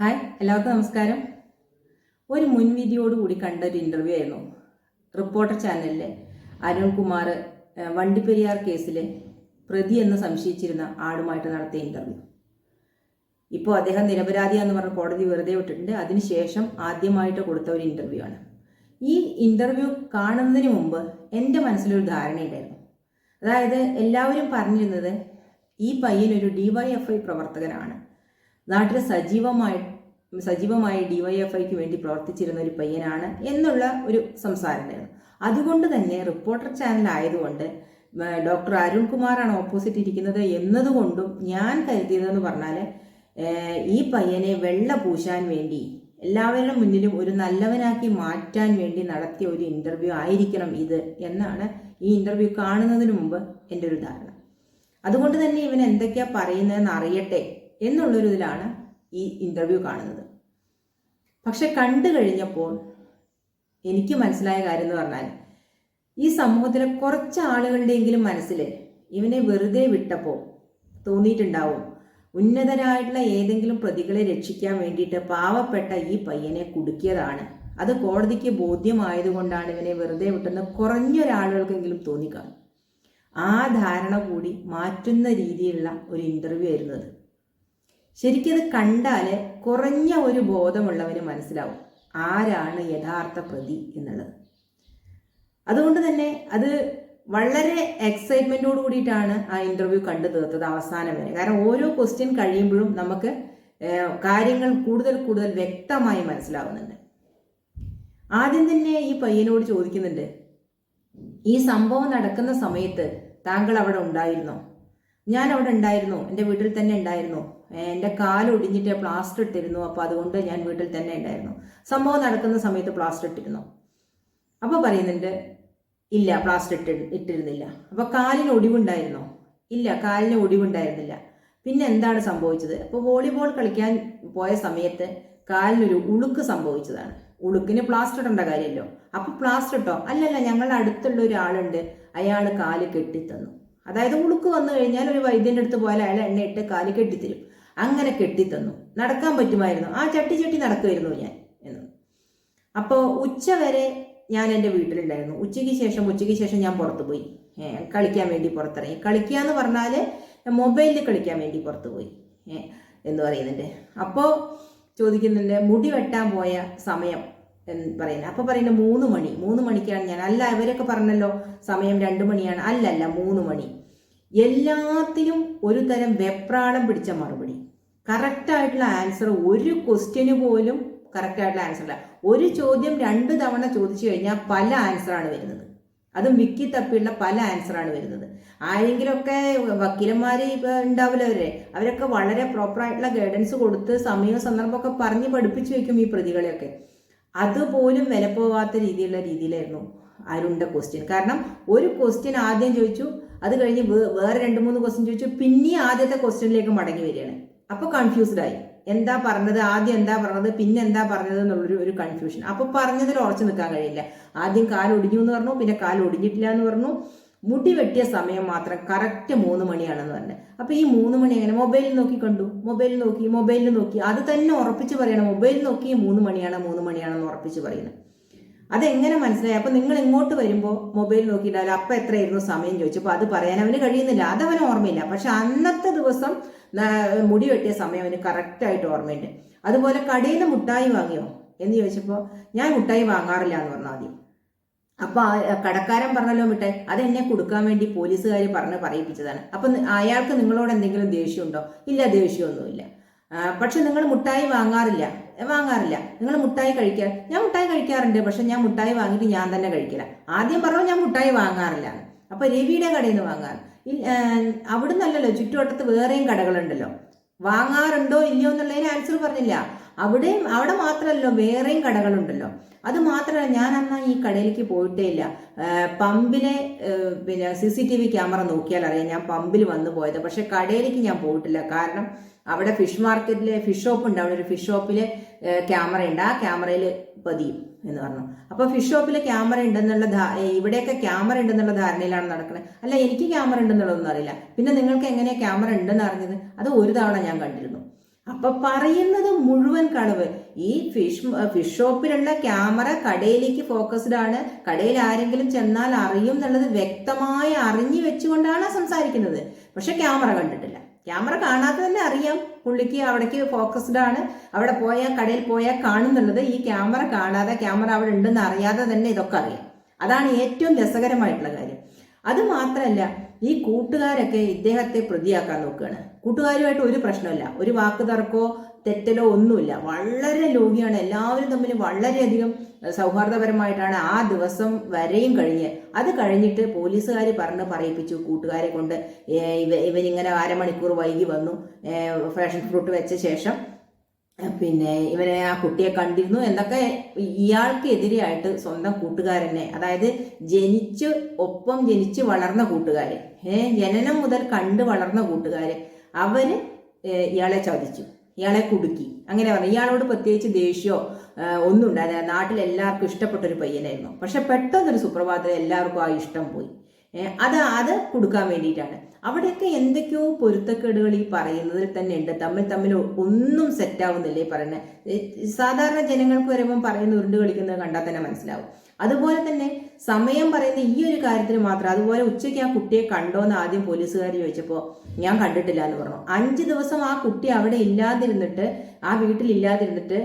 Hi എല്ലാവർക്കും നമസ്കാരം. ഒരു മുൻവിധിയോടുകൂടി കണ്ട ഒരു ഇന്റർവ്യൂ ആയിരുന്നു. റിപ്പോർട്ടർ ചാനലിലെ അരുൺകുമാർ വണ്ടിപ്പെരിയാർ കേസിലെ പ്രതി എന്ന് സംശയിച്ചിരുന്ന ആടുമായിട്ട് നടത്തിയ ഇന്റർവ്യൂ ഇപ്പോൾ അദ്ദേഹം നിരപരാധിയാന്ന് പറഞ്ഞ കോടതി വെറുതെ വിട്ടിട്ടുണ്ട്. അതിനുശേഷം ആദ്യമായിട്ട് കൊടുത്ത ഒരു ഇന്റർവ്യൂ ആണ്. ഈ ഇന്റർവ്യൂ കാണുന്നതിന് മുമ്പ് എന്റെ മനസ്സിലൊരു ധാരണയുണ്ടായിരുന്നു അതായത് എല്ലാവരും പറഞ്ഞിരുന്നത് ഈ പയ്യൻ ഒരു ഡിവൈഎഫ്ഐ പ്രവർത്തകനാണ്. നാട്ടിൽ സജീവമായി സജീവമായി ഡിവൈഎഫ്ഐക്ക് വേണ്ടി പ്രവർത്തിച്ചിരുന്ന ഒരു പയ്യനാണ് എന്നുള്ള ഒരു സംസാരം ഉണ്ടായിരുന്നു അതുകൊണ്ട് തന്നെ റിപ്പോർട്ടർ ചാനൽ ആയതുകൊണ്ട് ഡോക്ടർ അരുൺകുമാറാണ് ഓപ്പോസിറ്റ് ഇരിക്കുന്നത് എന്നതുകൊണ്ടും ഞാൻ കരുതിയതെന്ന് പറഞ്ഞാൽ ഈ പയ്യനെ വെള്ള പൂശാൻ വേണ്ടി എല്ലാവരുടെ മുന്നിലും ഒരു നല്ലവനാക്കി മാറ്റാൻ വേണ്ടി നടത്തിയ ഒരു ഇന്റർവ്യൂ ആയിരിക്കണം ഇത് എന്നാണ് ഈ ഇന്റർവ്യൂ കാണുന്നതിന് മുമ്പ് എന്റെ ഒരു ധാരണ. അതുകൊണ്ട് തന്നെ ഇവൻ എന്തൊക്കെയാ പറയുന്നതെന്ന് അറിയട്ടെ എന്നുള്ളൊരു ഇതിലാണ് ഈ ഇന്റർവ്യൂ കാണുന്നത്. പക്ഷെ കണ്ടു കഴിഞ്ഞപ്പോൾ എനിക്ക് മനസ്സിലായ കാര്യം എന്ന് പറഞ്ഞാൽ ഈ സമൂഹത്തിലെ കുറച്ച് ആളുകളുടെയെങ്കിലും മനസ്സിൽ ഇവനെ വെറുതെ വിട്ടപ്പോൾ തോന്നിയിട്ടുണ്ടാവും ഉന്നതരായിട്ടുള്ള ഏതെങ്കിലും പ്രതികളെ രക്ഷിക്കാൻ വേണ്ടിയിട്ട് പാവപ്പെട്ട ഈ പയ്യനെ കുടുക്കിയതാണ്. അത് കോടതിക്ക് ബോധ്യമായതുകൊണ്ടാണ് ഇവനെ വെറുതെ വിട്ടെന്ന് കുറഞ്ഞൊരാളുകൾക്കെങ്കിലും തോന്നിക്കാണും. ആ ധാരണ കൂടി മാറ്റുന്ന രീതിയിലുള്ള ഒരു ഇന്റർവ്യൂ ആയിരുന്നു അത്. ശരിക്കത് കണ്ടാൽ കുറഞ്ഞ ഒരു ബോധമുള്ളവന് മനസ്സിലാവും ആരാണ് യഥാർത്ഥ പ്രതി എന്നുള്ളത്. അതുകൊണ്ട് തന്നെ അത് വളരെ എക്സൈറ്റ്മെന്റോട് കൂടിയിട്ടാണ് ആ ഇന്റർവ്യൂ കണ്ടു തീർത്തത് അവസാനം വരെ. കാരണം ഓരോ ക്വസ്റ്റ്യൻ കഴിയുമ്പോഴും നമുക്ക് കാര്യങ്ങൾ കൂടുതൽ കൂടുതൽ വ്യക്തമായി മനസ്സിലാവുന്നുണ്ട്. ആദ്യം തന്നെ ഈ പയ്യനോട് ചോദിക്കുന്നുണ്ട് ഈ സംഭവം നടക്കുന്ന സമയത്ത് താങ്കൾ അവിടെ ഉണ്ടായിരുന്നോ? ഞാൻ അവിടെ ഉണ്ടായിരുന്നു. എന്റെ വീട്ടിൽ തന്നെ ഉണ്ടായിരുന്നു. എന്റെ കാൽ ഒടിഞ്ഞിട്ട് പ്ലാസ്റ്റർ ഇട്ടിരുന്നു. അപ്പോൾ അതുകൊണ്ട് ഞാൻ വീട്ടിൽ തന്നെ ഉണ്ടായിരുന്നു. സംഭവം നടക്കുന്ന സമയത്ത് പ്ലാസ്റ്റർ ഇട്ടിരുന്നു. അപ്പോൾ പറയുന്നുണ്ട് ഇല്ല പ്ലാസ്റ്റർ ഇട്ട് ഇട്ടിരുന്നില്ല. അപ്പോൾ കാലിന് ഒടിവുണ്ടായിരുന്നോ? ഇല്ല കാലിന് ഒടിവുണ്ടായിരുന്നില്ല. പിന്നെ എന്താണ് സംഭവിച്ചത്? അപ്പോൾ വോളിബോൾ കളിക്കാൻ പോയ സമയത്ത് കാലിനൊരു ഉളുക്ക് സംഭവിച്ചതാണ്. ഉളുക്കിന് പ്ലാസ്റ്റർ ഇടേണ്ട കാര്യമല്ലോ. അപ്പോൾ പ്ലാസ്റ്റർ ഇട്ടോ? അല്ലല്ല ഞങ്ങളുടെ അടുത്തുള്ള ഒരാളുണ്ട്. അയാൾ കാൽ കെട്ടിത്തന്നു. അതായത് ഉളുക്ക് വന്നു കഴിഞ്ഞാൽ ഒരു വൈദ്യന്റെ അടുത്ത് പോയാൽ അയാൾ എണ്ണയിട്ട് കാൽ കെട്ടിത്തരും. അങ്ങനെ കെട്ടിത്തന്നു. നടക്കാൻ പറ്റുമായിരുന്നു. ആ ചട്ടി ചട്ടി നടക്കുമായിരുന്നു ഞാൻ എന്ന്. അപ്പോൾ ഉച്ച വരെ ഞാൻ എന്റെ വീട്ടിലുണ്ടായിരുന്നു. ഉച്ചയ്ക്ക് ശേഷം ഉച്ചയ്ക്ക് ശേഷം ഞാൻ പുറത്ത് പോയി. കളിക്കാൻ വേണ്ടി പുറത്തിറങ്ങി. കളിക്കുക എന്ന് പറഞ്ഞാൽ മൊബൈലിൽ കളിക്കാൻ വേണ്ടി പുറത്ത് പോയി. എന്ന് പറയുന്നുണ്ട്. അപ്പോൾ ചോദിക്കുന്നുണ്ട് മുടി വെട്ടാൻ പോയ സമയം എന്ന് പറയുന്നത്. അപ്പോൾ പറയുന്നത് മൂന്ന് മണി. മൂന്ന് മണിക്കാണ് ഞാൻ. അല്ല ഇവരൊക്കെ പറഞ്ഞല്ലോ സമയം രണ്ട് മണിയാണ്. അല്ലല്ല മൂന്ന് മണി. എല്ലാത്തിനും ഒരു തരം വെപ്രാളം പിടിച്ച മറുപടി. കറക്റ്റായിട്ടുള്ള ആൻസർ ഒരു ക്വസ്റ്റ്യന് പോലും കറക്റ്റായിട്ടുള്ള ആൻസർ അല്ല. ഒരു ചോദ്യം രണ്ട് തവണ ചോദിച്ചു കഴിഞ്ഞാൽ പല ആൻസറാണ് വരുന്നത്. അതും വിക്കി തപ്പിയുള്ള പല ആൻസറാണ് വരുന്നത്. ആരെങ്കിലുമൊക്കെ വക്കീലന്മാർ ഇപ്പോൾ ഉണ്ടാവില്ല അവരൊക്കെ വളരെ പ്രോപ്പറായിട്ടുള്ള ഗൈഡൻസ് കൊടുത്ത് സമയവും സന്ദർഭമൊക്കെ പറഞ്ഞ് പഠിപ്പിച്ചു വെക്കും ഈ പ്രതികളെയൊക്കെ. അതുപോലും വില പോവാത്ത രീതിയിലുള്ള രീതിയിലായിരുന്നു അരുണിന്റെ ക്വസ്റ്റ്യൻ കാരണം ഒരു ക്വസ്റ്റ്യൻ ആദ്യം ചോദിച്ചു അത് കഴിഞ്ഞ് വേറെ രണ്ട് മൂന്ന് ക്വസ്റ്റ്യൻ ചോദിച്ചു പിന്നെ ആദ്യത്തെ ക്വസ്റ്റ്യനിലേക്ക് മടങ്ങി വരികയാണ്. അപ്പോൾ കൺഫ്യൂസ്ഡ് ആയി. എന്താ പറഞ്ഞത്? ആദ്യം എന്താ പറഞ്ഞത്? പിന്നെ എന്താ പറഞ്ഞത് എന്നുള്ളൊരു ഒരു കൺഫ്യൂഷൻ അപ്പോൾ പറഞ്ഞതിൽ ഉറച്ചു നിൽക്കാൻ കഴിയില്ല. ആദ്യം കാൽ ഒടിഞ്ഞു എന്ന് പറഞ്ഞു പിന്നെ കാൽ ഒടിഞ്ഞിട്ടില്ല എന്ന് പറഞ്ഞു. മുടി വെട്ടിയ സമയം മാത്രം കറക്റ്റ് മൂന്ന് മണിയാണെന്ന് പറഞ്ഞു. അപ്പോൾ ഈ മൂന്ന് മണി എങ്ങനെ? മൊബൈലിൽ നോക്കി കണ്ടു. മൊബൈലിൽ നോക്കി മൊബൈലിൽ നോക്കി. അത് തന്നെ ഉറപ്പിച്ച് പറയണം. മൊബൈലിൽ നോക്കി മൂന്ന് മണിയാണ് മൂന്ന് മണിയാണെന്ന് ഉറപ്പിച്ച് പറയുന്നത്. അതെങ്ങനെ മനസ്സിലായി? അപ്പൊ നിങ്ങൾ ഇങ്ങോട്ട് വരുമ്പോൾ മൊബൈൽ നോക്കിയിട്ടാലും അപ്പം എത്രയായിരുന്നു സമയം ചോദിച്ചപ്പോൾ അത് പറയാൻ അവന് കഴിയുന്നില്ല. അത് അവന് ഓർമ്മയില്ല. പക്ഷെ അന്നത്തെ ദിവസം മുടി വെട്ടിയ സമയം അവന് കറക്റ്റായിട്ട് ഓർമ്മയുണ്ട്. അതുപോലെ കടയിൽ നിന്ന് മുട്ടായി വാങ്ങിയോ? എന്ന് ചോദിച്ചപ്പോൾ ഞാൻ മുട്ടായി വാങ്ങാറില്ല എന്ന് പറഞ്ഞാൽ ആദ്യം അപ്പൊ കടക്കാരൻ പറഞ്ഞല്ലോ മിട്ടായി എന്നെ കൊടുക്കാൻ വേണ്ടി പോലീസുകാർ പറഞ്ഞ് പറയിപ്പിച്ചതാണ്. അപ്പൊ അയാൾക്ക് നിങ്ങളോട് എന്തെങ്കിലും ദേഷ്യമുണ്ടോ ഇല്ല ദേഷ്യമൊന്നുമില്ല. പക്ഷെ നിങ്ങൾ മുട്ടായി വാങ്ങാറില്ല. വാങ്ങാറില്ല. നിങ്ങൾ മുട്ടായി കഴിക്കാൻ ഞാൻ മുട്ടായി കഴിക്കാറുണ്ട് പക്ഷെ ഞാൻ മുട്ടായി വാങ്ങിയിട്ട് ഞാൻ തന്നെ കഴിക്കില്ല. ആദ്യം പറഞ്ഞു ഞാൻ മുട്ടായി വാങ്ങാറില്ല അപ്പൊ രവിയുടെ കടയിൽ നിന്ന് വാങ്ങാറ്. അവിടെ നിന്നല്ലല്ലോ ചുറ്റുവട്ടത്ത് വേറെയും കടകളുണ്ടല്ലോ. വാങ്ങാറുണ്ടോ ഇല്ലയോ എന്നുള്ളതിന് ആൻസർ പറഞ്ഞില്ല. അവിടെയും അവിടെ മാത്രമല്ലോ വേറെയും കടകളുണ്ടല്ലോ. അത് മാത്രമല്ല ഞാൻ അന്ന് ഈ കടയിലേക്ക് പോയിട്ടേ ഇല്ല പമ്പിലെ പിന്നെ C C T V camera നോക്കിയാൽ അറിയാം ഞാൻ പമ്പിൽ വന്നു പോയത്. പക്ഷെ കടയിലേക്ക് ഞാൻ പോയിട്ടില്ല. കാരണം അവിടെ ഫിഷ് മാർക്കറ്റിലെ ഫിഷ് ഷോപ്പ് ഉണ്ട്. അവിടെ ഒരു ഫിഷ് ഷോപ്പിലെ ക്യാമറ ഉണ്ട്. ആ ക്യാമറയിൽ പതിയും എന്ന് പറഞ്ഞു. അപ്പൊ ഫിഷ് ഷോപ്പിൽ ക്യാമറ ഉണ്ടെന്നുള്ള ഇവിടെയൊക്കെ ക്യാമറ ഉണ്ടെന്നുള്ള ധാരണയിലാണ് നടക്കുന്നത് അല്ല എനിക്ക് ക്യാമറ ഉണ്ടെന്നുള്ളതൊന്നും അറിയില്ല. പിന്നെ നിങ്ങൾക്ക് എങ്ങനെയാ ക്യാമറ ഉണ്ടെന്ന് അറിഞ്ഞത്? അത് ഒരു തവണ ഞാൻ കണ്ടിരുന്നു. അപ്പൊ പറയുന്നത് മുഴുവൻ കളവ് ഈ ഫിഷ് ഫിഷ് ഷോപ്പിലുള്ള ക്യാമറ കടയിലേക്ക് ഫോക്കസ്ഡ് ആണ്. കടയിൽ ആരെങ്കിലും ചെന്നാൽ അറിയും എന്നുള്ളത് വ്യക്തമായി അറിഞ്ഞു വെച്ചുകൊണ്ടാണ് സംസാരിക്കുന്നത്. പക്ഷെ ക്യാമറ കണ്ടിട്ടില്ല. ക്യാമറ കാണാത്ത തന്നെ അറിയാം. പുള്ളിക്ക് അവിടേക്ക് ഫോക്കസ്ഡ് ആണ്. അവിടെ പോയാൽ കടയിൽ പോയാൽ കാണുന്നുള്ളത് ഈ ക്യാമറ കാണാതെ ക്യാമറ അവിടെ ഉണ്ടെന്ന് അറിയാതെ തന്നെ ഇതൊക്കെ അറിയാം. അതാണ് ഏറ്റവും രസകരമായിട്ടുള്ള കാര്യം. അത് മാത്രമല്ല ഈ കൂട്ടുകാരൊക്കെ ഇദ്ദേഹത്തെ പ്രതിയാക്കാൻ നോക്കുകയാണ്. കൂട്ടുകാരുമായിട്ട് ഒരു പ്രശ്നമില്ല. ഒരു വാക്ക് തർക്കോ തെറ്റലോ ഒന്നുമില്ല. വളരെ ലോഹിയാണ്. എല്ലാവരും തമ്മിൽ വളരെയധികം സൗഹാർദ്ദപരമായിട്ടാണ് ആ ദിവസം വരെയും കഴിഞ്ഞ്. അത് കഴിഞ്ഞിട്ട് പോലീസുകാർ പറഞ്ഞ് പറയിപ്പിച്ചു കൂട്ടുകാരെ കൊണ്ട്. ഇവനിങ്ങനെ അരമണിക്കൂർ വൈകി വന്നു. ഫാഷൻ ഫ്രൂട്ട് വെച്ച ശേഷം. പിന്നെ ഇവനെ ആ കുട്ടിയെ കണ്ടിരുന്നു എന്നൊക്കെ ഇയാൾക്ക് എതിരെയായിട്ട് സ്വന്തം കൂട്ടുകാരനെ അതായത് ജനിച്ച് ഒപ്പം ജനിച്ച് വളർന്ന കൂട്ടുകാരെ ഏഹ് ജനനം മുതൽ കണ്ട് വളർന്ന കൂട്ടുകാര് അവർ ഏ, ഇയാളെ ചതിച്ചു ഇയാളെ കുടുക്കി. അങ്ങനെ പറഞ്ഞു. ഇയാളോട് പ്രത്യേകിച്ച് ദേഷ്യമോ ഒന്നും ഉണ്ടായിരുന്നില്ല നാട്ടിൽ എല്ലാവർക്കും ഇഷ്ടപ്പെട്ട ഒരു പയ്യനായിരുന്നു. പക്ഷെ പെട്ടെന്നൊരു സുപ്രഭാതത്തിൽ എല്ലാവർക്കും ആ ഇഷ്ടം പോയി. അത് അത് കൊടുക്കാൻ വേണ്ടിയിട്ടാണ്. അവിടെയൊക്കെ എന്തൊക്കെയോ പൊരുത്തക്കേടുകൾ ഈ പറയുന്നതിൽ തന്നെ ഉണ്ട് തമ്മിൽ തമ്മിൽ ഒന്നും സെറ്റ് ആവുന്നില്ലേ പറയുന്നത് സാധാരണ ജനങ്ങൾക്ക് വരുമ്പം പറയുന്ന ഉരുണ്ട് കളിക്കുന്നത് കണ്ടാൽ തന്നെ മനസ്സിലാവും. അതുപോലെ തന്നെ സമയം പറയുന്ന ഈ ഒരു കാര്യത്തിന് മാത്രം അതുപോലെ ഉച്ചയ്ക്ക് ആ കുട്ടിയെ കണ്ടോ എന്ന് ആദ്യം പോലീസുകാർ ചോദിച്ചപ്പോൾ ഞാൻ കണ്ടിട്ടില്ല എന്ന് പറഞ്ഞു. അഞ്ച് ദിവസം ആ കുട്ടി അവിടെ ഇല്ലാതിരുന്നിട്ട് ആ വീട്ടിൽ ഇല്ലാതിരുന്നിട്ട്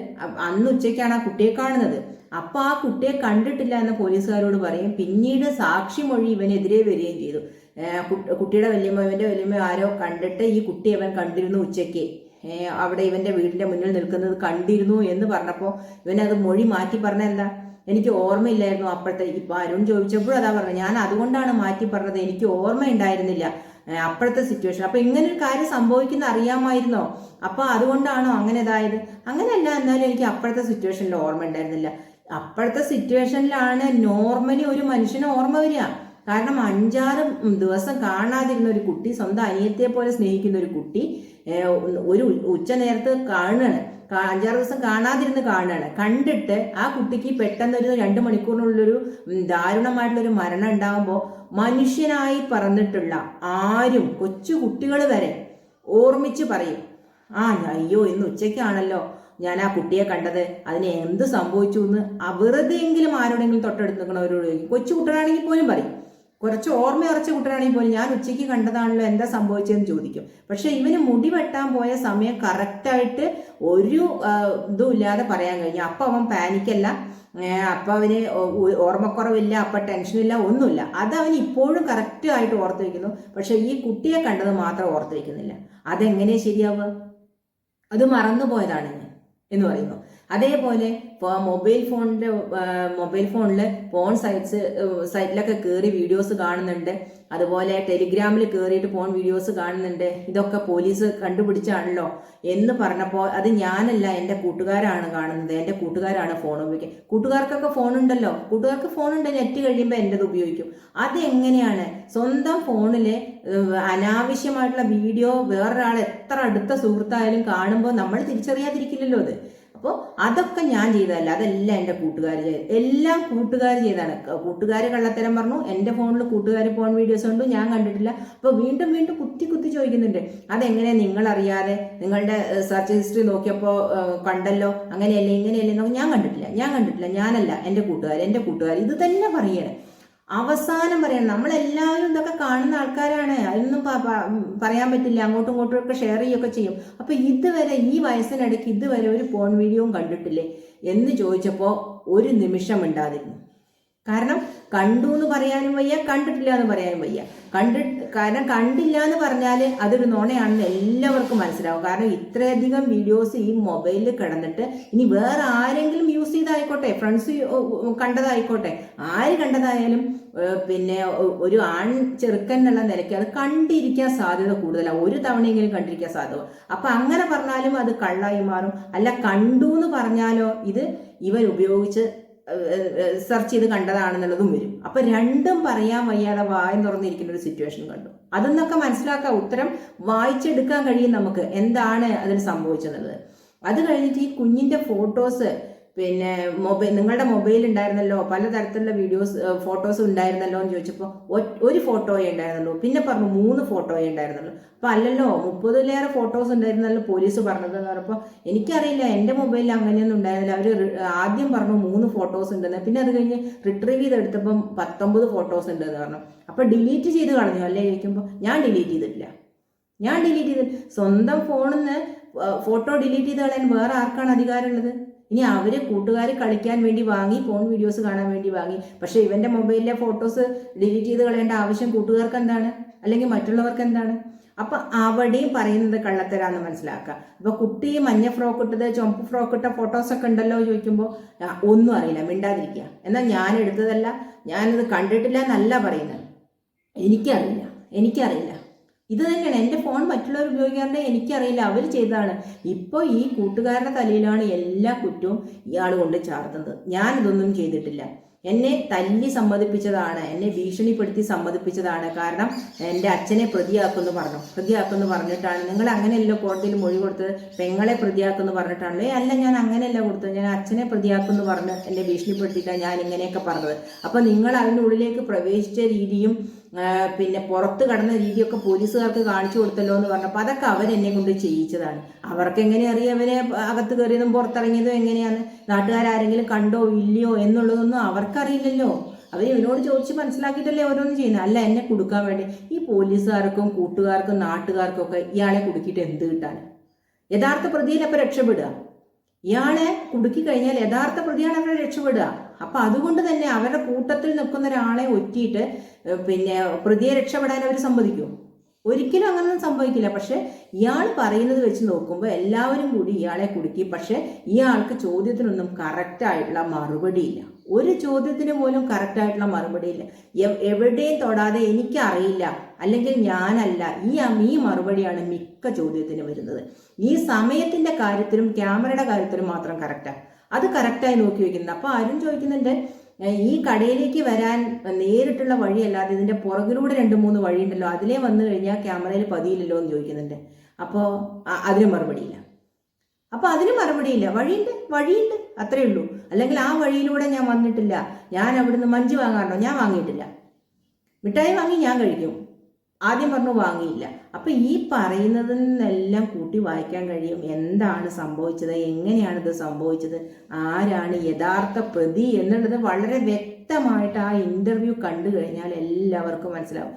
അന്ന് ഉച്ചയ്ക്കാണ് ആ കുട്ടിയെ കാണുന്നത്. അപ്പൊ ആ കുട്ടിയെ കണ്ടിട്ടില്ല എന്ന് പോലീസുകാരോട് പറയും. പിന്നീട് സാക്ഷിമൊഴി ഇവനെതിരെ വരികയും ചെയ്തു. കുട്ടിയുടെ വല്യമ്മ ഇവന്റെ വല്യമ്മ ആരോ കണ്ടിട്ട് ഈ കുട്ടി അവൻ കണ്ടിരുന്നു ഉച്ചയ്ക്ക്. അവിടെ ഇവന്റെ വീടിന്റെ മുന്നിൽ നിൽക്കുന്നത് കണ്ടിരുന്നു എന്ന് പറഞ്ഞപ്പോൾ ഇവനത് മൊഴി മാറ്റി പറഞ്ഞ എന്താ? എനിക്ക് ഓർമ്മയില്ലായിരുന്നു അപ്പോഴത്തെ ഇപ്പൊ അരുൺ ചോദിച്ചപ്പോഴും അതാ പറഞ്ഞത്. ഞാൻ അതുകൊണ്ടാണ് മാറ്റി പറഞ്ഞത്. എനിക്ക് ഓർമ്മയുണ്ടായിരുന്നില്ല ഉണ്ടായിരുന്നില്ല അപ്പോഴത്തെ സിറ്റുവേഷൻ അപ്പൊ ഇങ്ങനെ ഒരു കാര്യം സംഭവിക്കുന്ന അറിയാമായിരുന്നോ? അപ്പൊ അതുകൊണ്ടാണോ അങ്ങനെ ഇതായത്? അങ്ങനെയല്ല എന്നാലും എനിക്ക് അപ്പോഴത്തെ സിറ്റുവേഷനിൽ ഓർമ്മ ഉണ്ടായിരുന്നില്ല അപ്പോഴത്തെ സിറ്റുവേഷനിലാണ് നോർമലി ഒരു മനുഷ്യനെ ഓർമ്മ വരിക. കാരണം അഞ്ചാറ് ദിവസം കാണാതിരുന്ന ഒരു കുട്ടി സ്വന്തം അനിയത്തെ പോലെ സ്നേഹിക്കുന്ന ഒരു കുട്ടി ഒരു ഉച്ച നേരത്ത് കാണുകയാണ് അഞ്ചാറ് ദിവസം കാണാതിരുന്ന് കാണുകയാണ് കണ്ടിട്ട് ആ കുട്ടിക്ക് പെട്ടെന്ന് ഒരു രണ്ട് മണിക്കൂറിനുള്ളൊരു ദാരുണമായിട്ടുള്ളൊരു മരണം ഉണ്ടാകുമ്പോൾ മനുഷ്യനായി പറന്നിട്ടുള്ള ആരും കൊച്ചു കുട്ടികൾ വരെ ഓർമ്മിച്ച് പറയും ആ അയ്യോ ഇന്ന് ഉച്ചയ്ക്കാണല്ലോ. ഞാൻ ആ കുട്ടിയെ കണ്ടത്. അതിന് എന്ത് സംഭവിച്ചു എന്ന് ആ ആരോടെങ്കിലും തൊട്ടടുത്ത് ചോദിക്കും. കൊച്ചു കുട്ടനാണെങ്കിൽ പോലും പറയും. കുറച്ച് ഓർമ്മ ഉറച്ച കുട്ടനാണെങ്കിൽ പോലും ഞാൻ ഉച്ചയ്ക്ക് കണ്ടതാണല്ലോ എന്താ സംഭവിച്ചതെന്ന് ചോദിക്കും. പക്ഷെ ഇവന് മുടി വെട്ടാൻ പോയ സമയം കറക്റ്റായിട്ട് ഒരു ഇതും ഇല്ലാതെ പറയാൻ കഴിഞ്ഞു. അപ്പൊ അവൻ പാനിക്കല്ല അപ്പൊ അവന് ഓർമ്മക്കുറവില്ല അപ്പൊ ടെൻഷനില്ല ഒന്നുമില്ല. അത് അവൻ ഇപ്പോഴും കറക്റ്റ് ആയിട്ട് ഓർത്ത് വയ്ക്കുന്നു പക്ഷെ ഈ കുട്ടിയെ കണ്ടത് മാത്രം ഓർത്ത് വയ്ക്കുന്നില്ല അതെങ്ങനെ ശരിയാവുക? അത് മറന്നുപോയതാണ് ഞാൻ. എന്ന് പറയുന്നു. അതേപോലെ ഇപ്പോൾ മൊബൈൽ ഫോണിന്റെ മൊബൈൽ ഫോണിൽ ഫോൺ സൈറ്റ്സ് സൈറ്റിലൊക്കെ കയറി വീഡിയോസ് കാണുന്നുണ്ട്. അതുപോലെ ടെലിഗ്രാമിൽ കയറിയിട്ട് ഫോൺ വീഡിയോസ് കാണുന്നുണ്ട്. ഇതൊക്കെ പോലീസ് കണ്ടുപിടിച്ചാണല്ലോ എന്ന് പറഞ്ഞപ്പോൾ അത് ഞാനല്ല എന്റെ കൂട്ടുകാരാണ് കാണുന്നത്. എന്റെ കൂട്ടുകാരാണ് ഫോൺ ഉപയോഗിക്കുക കൂട്ടുകാർക്കൊക്കെ ഫോൺ ഉണ്ടല്ലോ. കൂട്ടുകാർക്ക് ഫോൺ ഉണ്ട് നെറ്റ് കഴിയുമ്പോൾ എന്റെത് ഉപയോഗിക്കും. അതെങ്ങനെയാണ്? സ്വന്തം ഫോണിലെ അനാവശ്യമായിട്ടുള്ള വീഡിയോ വേറൊരാൾ എത്ര അടുത്ത സുഹൃത്തായാലും കാണുമ്പോൾ നമ്മൾ തിരിച്ചറിയാതിരിക്കില്ലല്ലോ അത്. അപ്പോൾ അതൊക്കെ ഞാൻ ചെയ്തതല്ല. അതെല്ലാം എന്റെ കൂട്ടുകാർ ചെയ്ത് എല്ലാം കൂട്ടുകാർ ചെയ്താണ് കൂട്ടുകാർ കള്ളത്തരം പറഞ്ഞു. എന്റെ ഫോണിൽ കൂട്ടുകാർ ഫോൺ വീഡിയോസ് ഉണ്ട് ഞാൻ കണ്ടിട്ടില്ല. അപ്പോൾ വീണ്ടും വീണ്ടും കുത്തി കുത്തി ചോദിക്കുന്നുണ്ട്. അതെങ്ങനെ നിങ്ങളറിയാതെ നിങ്ങളുടെ സെർച്ച് ഹിസ്റ്ററി നോക്കിയപ്പോൾ കണ്ടല്ലോ? അങ്ങനെയല്ലേ ഇങ്ങനെയല്ലേ ഞാൻ കണ്ടിട്ടില്ല. ഞാൻ കണ്ടിട്ടില്ല. ഞാനല്ല എന്റെ കൂട്ടുകാർ എന്റെ കൂട്ടുകാർ ഇത് തന്നെ പറയണേ. അവസാനം പറയാം നമ്മളെല്ലാവരും ഇതൊക്കെ കാണുന്ന ആൾക്കാരാണ്. അതൊന്നും പറയാൻ പറ്റില്ല. അങ്ങോട്ടും ഇങ്ങോട്ടും ഒക്കെ ഷെയർ ചെയ്യുകയൊക്കെ ചെയ്യും. അപ്പൊ ഇതുവരെ ഈ വയസ്സിനിടയ്ക്ക് ഇതുവരെ ഒരു ഫോൺ വീഡിയോയും കണ്ടിട്ടില്ലേ? എന്ന് ചോദിച്ചപ്പോൾ ഒരു നിമിഷം ഉണ്ടാതിരുന്നു കാരണം കണ്ടു എന്ന് പറയാനും വയ്യ കണ്ടിട്ടില്ല എന്ന് പറയാനും വയ്യ. കണ്ടി കാരണം കണ്ടില്ല എന്ന് പറഞ്ഞാൽ അതൊരു നുണയാണെന്ന് എല്ലാവർക്കും മനസ്സിലാവും. കാരണം ഇത്രയധികം വീഡിയോസ് ഈ മൊബൈലിൽ കിടന്നിട്ട് ഇനി വേറെ ആരെങ്കിലും യൂസ് ചെയ്തായിക്കോട്ടെ? ഫ്രണ്ട്സ് കണ്ടതായിക്കോട്ടെ? ആര് കണ്ടതായാലും പിന്നെ ഒരു ആൺ ചെറുക്കൻ എന്നുള്ള നിലയ്ക്ക് അത് കണ്ടിരിക്കാൻ സാധ്യത കൂടുതലാണ് ഒരു തവണയെങ്കിലും കണ്ടിരിക്കാൻ സാധ്യത. അപ്പൊ അങ്ങനെ പറഞ്ഞാലും അത് കള്ളായി മാറും. അല്ല കണ്ടു എന്ന് പറഞ്ഞാലോ ഇത് ഇവൻ ഉപയോഗിച്ച് സെർച്ച് ചെയ്ത് കണ്ടതാണെന്നുള്ളതും വരും. അപ്പൊ രണ്ടും പറയാൻ വയ്യാതെ വായം തുറന്നിരിക്കുന്ന ഒരു സിറ്റുവേഷൻ കണ്ടു. അതെന്നൊക്കെ മനസ്സിലാക്കാം. ഉത്തരം വായിച്ചെടുക്കാൻ കഴിയും നമുക്ക്. എന്താണ് അതിന് സംഭവിച്ചെന്നുള്ളത്? അത് കഴിഞ്ഞിട്ട് ഈ കുഞ്ഞിന്റെ ഫോട്ടോസ് പിന്നെ മൊബൈൽ നിങ്ങളുടെ മൊബൈൽ ഉണ്ടായിരുന്നല്ലോ പലതരത്തിലുള്ള വീഡിയോസ് ഫോട്ടോസ് ഉണ്ടായിരുന്നല്ലോ എന്ന് ചോദിച്ചപ്പോൾ ഒരു ഫോട്ടോയേ ഉണ്ടായിരുന്നുള്ളൂ. പിന്നെ പറഞ്ഞു മൂന്ന് ഫോട്ടോയേ ഉണ്ടായിരുന്നുള്ളൂ. അപ്പം അല്ലല്ലോ മുപ്പതിലേറെ ഫോട്ടോസ് ഉണ്ടായിരുന്നല്ലോ പോലീസ് പറഞ്ഞത് എന്ന് പറഞ്ഞപ്പോൾ എനിക്കറിയില്ല എന്റെ മൊബൈലിൽ അങ്ങനെയൊന്നും ഉണ്ടായിരുന്നില്ല. അവർ ആദ്യം പറഞ്ഞു മൂന്ന് ഫോട്ടോസ് ഉണ്ടെന്ന്. പിന്നെ അത് കഴിഞ്ഞ് റിട്രീവ് ചെയ്തെടുത്തപ്പം പത്തൊമ്പത് ഫോട്ടോസ് ഉണ്ടെന്ന് പറഞ്ഞു. അപ്പോൾ ഡിലീറ്റ് ചെയ്ത് കളഞ്ഞു. അല്ലേ ചോദിക്കുമ്പോൾ ഞാൻ ഡിലീറ്റ് ചെയ്തിട്ടില്ല. ഞാൻ ഡിലീറ്റ് ചെയ്ത് സ്വന്തം ഫോണിൽ നിന്ന് ഫോട്ടോ ഡിലീറ്റ് ചെയ്ത് കളയാൻ വേറെ ആർക്കാണ് അധികാരമുള്ളത് ഇനി അവർ കൂട്ടുകാർ കളിക്കാൻ വേണ്ടി വാങ്ങി ഫോൺ വീഡിയോസ് കാണാൻ വേണ്ടി വാങ്ങി. പക്ഷെ ഇവന്റെ മൊബൈലിലെ ഫോട്ടോസ് ഡിലീറ്റ് ചെയ്ത് കളയേണ്ട ആവശ്യം കൂട്ടുകാർക്ക് എന്താണ്? അല്ലെങ്കിൽ മറ്റുള്ളവർക്ക് എന്താണ്? അപ്പൊ അവിടെയും പറയുന്നത് കള്ളത്തരാന്ന് മനസ്സിലാക്കുക. അപ്പോൾ കുട്ടി മഞ്ഞ ഫ്രോക്ക് ഇട്ടത് ചുമപ്പ് ഫ്രോക്ക് ഇട്ട ഫോട്ടോസ് ഒക്കെ ഉണ്ടല്ലോ ചോദിക്കുമ്പോൾ ഒന്നും അറിയില്ല മിണ്ടാതിരിക്കുക. എന്നാൽ ഞാൻ എടുത്തതല്ല ഞാനത് കണ്ടിട്ടില്ല എന്നല്ല പറയുന്നത്. എനിക്കറിയില്ല എനിക്കറിയില്ല. ഇത് തന്നെയാണ് എന്റെ ഫോൺ മറ്റുള്ളവർ ഉപയോഗിക്കാറുണ്ട് എനിക്കറിയില്ല. അവർ ചെയ്തതാണ്. ഇപ്പോൾ ഈ കൂട്ടുകാരുടെ തലയിലാണ് എല്ലാ കുറ്റവും ഇയാൾ കൊണ്ട് ചാർത്തുന്നത്. ഞാനിതൊന്നും ചെയ്തിട്ടില്ല. എന്നെ തല്ലി സമ്മതിപ്പിച്ചതാണ്. എന്നെ ഭീഷണിപ്പെടുത്തി സമ്മതിപ്പിച്ചതാണ്. കാരണം എന്റെ അച്ഛനെ പ്രതിയാക്കുമെന്ന് പറഞ്ഞു. പ്രതിയാക്കുമെന്ന് പറഞ്ഞിട്ടാണ്. നിങ്ങൾ അങ്ങനെയല്ലോ കോടതിയിൽ മൊഴി കൊടുത്തത്. പെങ്ങളെ പ്രതിയാക്കുമെന്ന് പറഞ്ഞിട്ടാണല്ലോ? അല്ല ഞാൻ അങ്ങനെയല്ല കൊടുത്തത്. ഞാൻ അച്ഛനെ പ്രതിയാക്കുമെന്ന് പറഞ്ഞ് എന്നെ ഭീഷണിപ്പെടുത്തിയിട്ടാണ് ഞാൻ ഇങ്ങനെയൊക്കെ പറഞ്ഞത്. അപ്പോൾ നിങ്ങൾ അതിന്റെ ഉള്ളിലേക്ക് പ്രവേശിച്ച രീതിയും പിന്നെ പുറത്ത് കടന്ന രീതിയൊക്കെ പോലീസുകാർക്ക് കാണിച്ചു കൊടുത്തല്ലോ എന്ന് പറഞ്ഞപ്പോൾ അതൊക്കെ അവരെന്നെ കൊണ്ട് ചെയ്യിച്ചതാണ്. അവർക്ക് എങ്ങനെ അറിയാം അവരെ അകത്ത് കയറിയതും പുറത്തിറങ്ങിയതും എങ്ങനെയാണ്? നാട്ടുകാരാരെങ്കിലും കണ്ടോ ഇല്ലയോ എന്നുള്ളതൊന്നും അവർക്കറിയില്ലല്ലോ. അവർ ഇവനോട് ചോദിച്ച് മനസ്സിലാക്കിയിട്ടല്ലേ ഓരോന്നും ചെയ്യുന്നത് അല്ല എന്നെ കൊടുക്കാൻ വേണ്ടി. ഈ പോലീസുകാർക്കും കൂട്ടുകാർക്കും നാട്ടുകാർക്കും ഒക്കെ ഇയാളെ കുടുക്കിയിട്ട് എന്ത് കിട്ടാൻ? യഥാർത്ഥ പ്രതിയിലപ്പോൾ രക്ഷപ്പെടുക. ഇയാളെ കുടുക്കി കഴിഞ്ഞാൽ യഥാർത്ഥ പ്രതിയാണ് അവരെ രക്ഷപ്പെടുക. അപ്പൊ അതുകൊണ്ട് തന്നെ അവരുടെ കൂട്ടത്തിൽ നിൽക്കുന്ന ഒരാളെ ഒറ്റിയിട്ട് പിന്നെ പ്രതിയെ രക്ഷപ്പെടാൻ അവർ സമ്മതിക്കും ഒരിക്കലും അങ്ങനൊന്നും സംഭവിക്കില്ല. പക്ഷെ ഇയാൾ പറയുന്നത് വെച്ച് നോക്കുമ്പോൾ എല്ലാവരും കൂടി ഇയാളെ കുടുക്കി. പക്ഷെ ഇയാൾക്ക് ചോദ്യത്തിനൊന്നും കറക്റ്റായിട്ടുള്ള മറുപടിയില്ല. ഒരു ചോദ്യത്തിന് പോലും കറക്റ്റായിട്ടുള്ള മറുപടിയില്ല. എവ്- എവിടെയും തൊടാതെ എനിക്കറിയില്ല അല്ലെങ്കിൽ ഞാനല്ല. ഈ ഈ മറുപടിയാണ് മിക്ക ചോദ്യത്തിന് വരുന്നത്. ഈ സമയത്തിന്റെ കാര്യത്തിലും ക്യാമറയുടെ കാര്യത്തിലും മാത്രം കറക്റ്റാ അത് കറക്റ്റായി നോക്കി വെക്കുന്നത് അപ്പോൾ അരുൺ ചോദിക്കുന്നുണ്ട് ഈ കടയിലേക്ക് വരാൻ നേരിട്ടുള്ള വഴിയല്ലാതെ ഇതിന്റെ പുറകിലൂടെ രണ്ട് മൂന്ന് വഴിയുണ്ടല്ലോ അതിലേ വന്നു കഴിഞ്ഞാൽ ക്യാമറയിൽ പതിയില്ലല്ലോ എന്ന് ചോദിക്കുന്നുണ്ട്. അപ്പോൾ അതിന് മറുപടിയില്ല. അപ്പോൾ അതിന് മറുപടിയില്ല. വഴിയുണ്ട് വഴിയുണ്ട് അത്രേ ഉള്ളൂ. അല്ലെങ്കിൽ ആ വഴിയിലൂടെ ഞാൻ വന്നിട്ടില്ല. ഞാൻ അവിടുന്ന് മഞ്ച് വാങ്ങാറുണ്ടോ? ഞാൻ വാങ്ങിയിട്ടില്ല. മിഠായി വാങ്ങി ഞാൻ കഴിക്കും. ആദ്യം പറഞ്ഞു വാങ്ങിയില്ല. അപ്പൊ ഈ പറയുന്നതിൽ നിന്നെല്ലാം കൂട്ടി വായിക്കാൻ കഴിയും. എന്താണ് സംഭവിച്ചത്? എങ്ങനെയാണ് ഇത് സംഭവിച്ചത്? ആരാണ് യഥാർത്ഥ പ്രതി എന്നുള്ളത് വളരെ വ്യക്തമായിട്ട് ആ ഇന്റർവ്യൂ കണ്ടു കഴിഞ്ഞാൽ എല്ലാവർക്കും മനസ്സിലാവും.